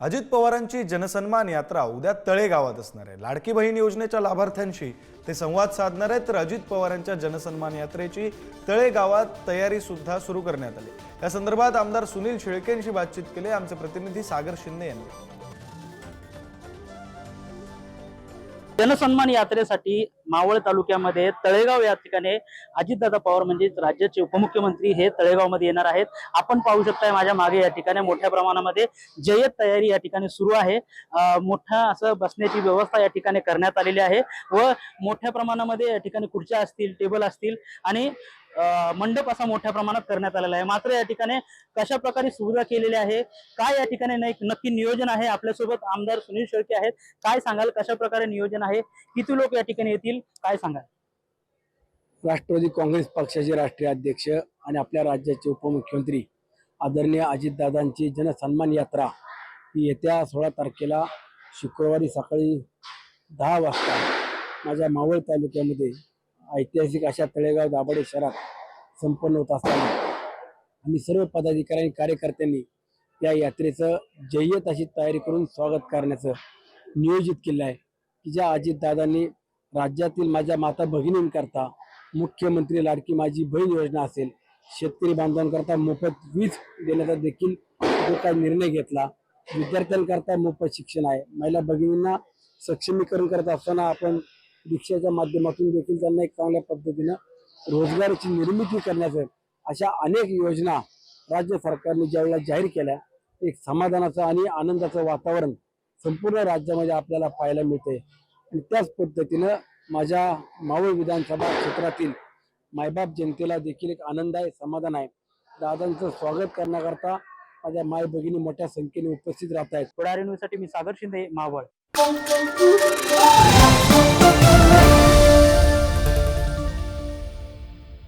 अजित पवारांची जनसन्मान यात्रा उद्या तळेगावात असणार आहे. लाडकी बहीण योजनेच्या लाभार्थ्यांशी ते संवाद साधणार आहेत तर अजित पवारांच्या जनसन्मान यात्रेची तळेगावात तयारी सुद्धा सुरू करण्यात आली. या संदर्भात आमदार सुनील शेळकेंशी बातचीत केली. आमचे प्रतिनिधी सागर शिंदे यांनी. जनसन्मान यात्रेसाठी मावळ तालुक्यामध्ये तळेगाव या ठिकाणी अजितदादा पवार म्हणजेच राज्याचे उपमुख्यमंत्री हे तळेगावमध्ये येणार आहेत. आपण पाहू शकताय माझ्या मागे या ठिकाणी मोठ्या प्रमाणामध्ये जय्यत तयारी या ठिकाणी सुरू आहे. मोठा असं बसण्याची व्यवस्था या ठिकाणी करण्यात आलेली आहे व मोठ्या प्रमाणामध्ये या ठिकाणी खुर्च्या असतील टेबल असतील आणि मंडप असा मोठ्या प्रमाणात करण्यात आलेला आहे. मात्र या ठिकाणी कशा प्रकारे सुविधा केलेली आहे? काय या ठिकाणी नाही- नक्की नियोजन आहे? आपल्यासोबत आमदार सुनील शेळके आहेत. काय सांगाल? कशा प्रकारे नियोजन आहे? किती लोक या ठिकाणी येतील? काय सांगाल? राष्ट्रवादी काँग्रेस पक्षाचे राष्ट्रीय अध्यक्ष आणि आपल्या राज्याचे उपमुख्यमंत्री आदरणीय अजितदादांची जनसन्मान यात्रा ही येत्या सोळा तारखेला शुक्रवारी सकाळी दहा वाजता माझ्या मावळ तालुक्यामध्ये ऐतिहासिक अशा तळेगाव दाभाडे शहरात संपन्न होत असताना आम्ही सर्व पदाधिकारी आणि कार्यकर्त्यांनी या यात्रेचं जय्यत अशी तयारी करून स्वागत करण्याचं नियोजित केलं आहे. की ज्या अजितदादांनी राज्यातील माझ्या माता भगिनींकरता मुख्यमंत्री लाडकी माझी बहीण योजना असेल शेतकरी बांधवांकरता मोफत वीज देण्याचा देखील जो काही निर्णय घेतला विद्यार्थ्यांकरता मोफत शिक्षण आहे महिला भगिनींना सक्षमीकरण करत असताना आपण रिक्षाच्या माध्यमातून देखील त्यांना एक चांगल्या पद्धतीनं रोजगाराची निर्मिती करण्याचं अशा अनेक योजना राज्य सरकारने ज्यावेळेला जाहीर केल्या एक समाधानाचं आणि आनंदाचं वातावरण संपूर्ण राज्यामध्ये आपल्याला पाहायला मिळते आणि त्याच पद्धतीनं माझ्या मावळ विधानसभा क्षेत्रातील मायबाप जनतेला देखील एक आनंद आहे समाधान आहे. दादांचं स्वागत करण्याकरता माझ्या माय भगिनी मोठ्या संख्येने उपस्थित राहत आहेत पुढारी मी सागर शिंदे मावळ. Música